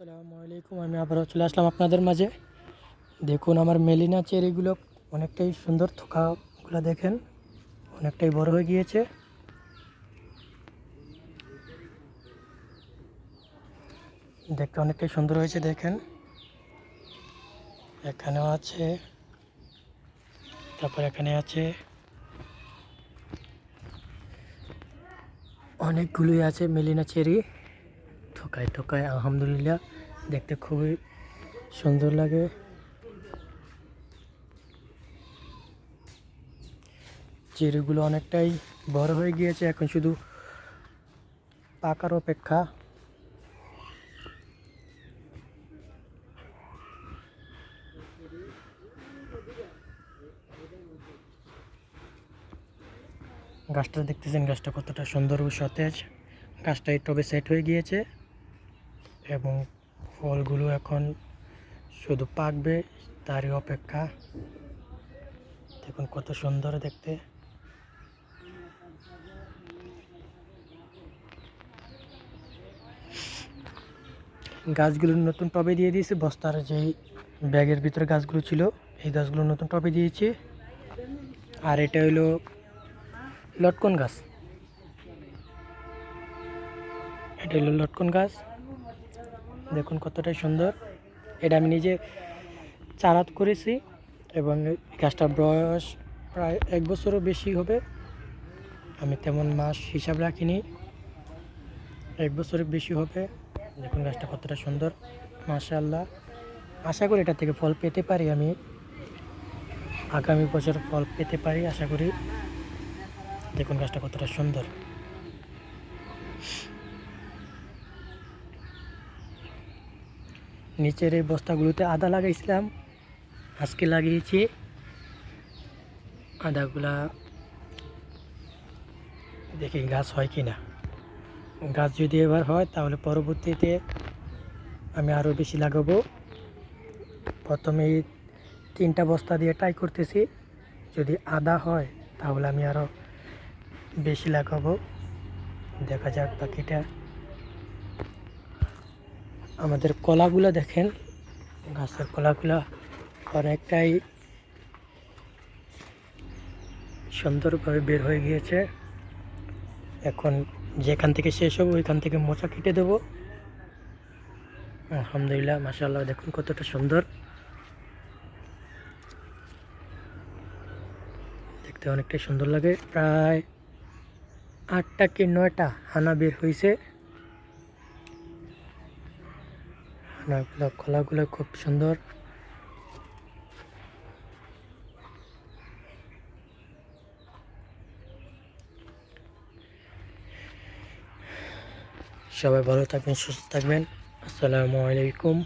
আসসালামু আলাইকুম, আমি আবারও চলে আসলাম আপনাদের মাঝে। দেখুন, আমার মেলিনা চেরিগুলো অনেকটাই সুন্দর থোকাগুলো দেখেন, অনেকটাই বড় হয়ে গিয়েছে। দেখতে অনেকটাই সুন্দর হয়েছে, দেখেন। এখানেও আছে, তারপর এখানে আছে। অনেকগুলোই আছে মেলিনা চেরি। ঠোকায় ঠোকায়। আলহামদুলিল্লাহ, দেখতে খুবই সুন্দর লাগে। চেরিগুলো অনেকটাই বড় হয়ে গিয়েছে, এখন শুধু পাকার অপেক্ষা। গাছটা দেখতেছেন, গাছটা কতটা সুন্দর ও সতেজ। গাছটা টবে সেট হয়ে গিয়েছে। এবং ফলগুলো এখন শুধু পাকবে, তারই অপেক্ষা। দেখুন কত সুন্দর দেখতে। গাছগুলো নতুন টবে দিয়ে দিয়েছি। বস্তার যেই ব্যাগের ভিতরে গাছগুলো ছিল, এই গাছগুলো নতুন টবে দিয়েছি। আর এটা হলো লটকন গাছ। এটা হলো লটকন গাছ। দেখুন কতটাই সুন্দর। এটা আমি নিজে চারাত করেছি এবং গাছটার বয়স প্রায় এক বছরও বেশি হবে। আমি তেমন মাস হিসাব রাখিনি। এক বছরের বেশি হবে। দেখুন গাছটা কতটা সুন্দর। মাশাআল্লাহ। আশা করি এটা থেকে ফল পেতে পারি আমি। আগামী বছর ফল পেতে পারি, আশা করি। দেখুন গাছটা কতটা সুন্দর। নিচের এই বস্তাগুলোতে আদা লাগাইছিলাম। আজকে লাগিয়েছি আদাগুলা। দেখি গাছ হয় কি না গাছ যদি এবার হয়, তাহলে পরবর্তীতে আমি আরও বেশি লাগাবো। প্রথমে তিনটা বস্তা দিয়ে ট্রাই করতেছি। যদি আদা হয়, তাহলে আমি আরও বেশি লাগাবো। দেখা যাক বাকিটা আমাদের কলাগুলো দেখেন, গাছের কলাগুলো অনেকটাই সুন্দরভাবে বের হয়ে গিয়েছে। এখন যেখান থেকে শেষ হবে, ওইখান থেকে মোচা কেটে দেবো। আলহামদুলিল্লাহ মাসাল্লাহ দেখুন কতটা সুন্দর। দেখতে অনেকটাই সুন্দর লাগে। প্রায় আটটা কি নয়টা হানা বের হয়েছে হানাগুলো খোলাগুলো খুব সুন্দর। সবাই ভালো থাকবেন সুস্থ থাকবেন। আসসালামু আলাইকুম।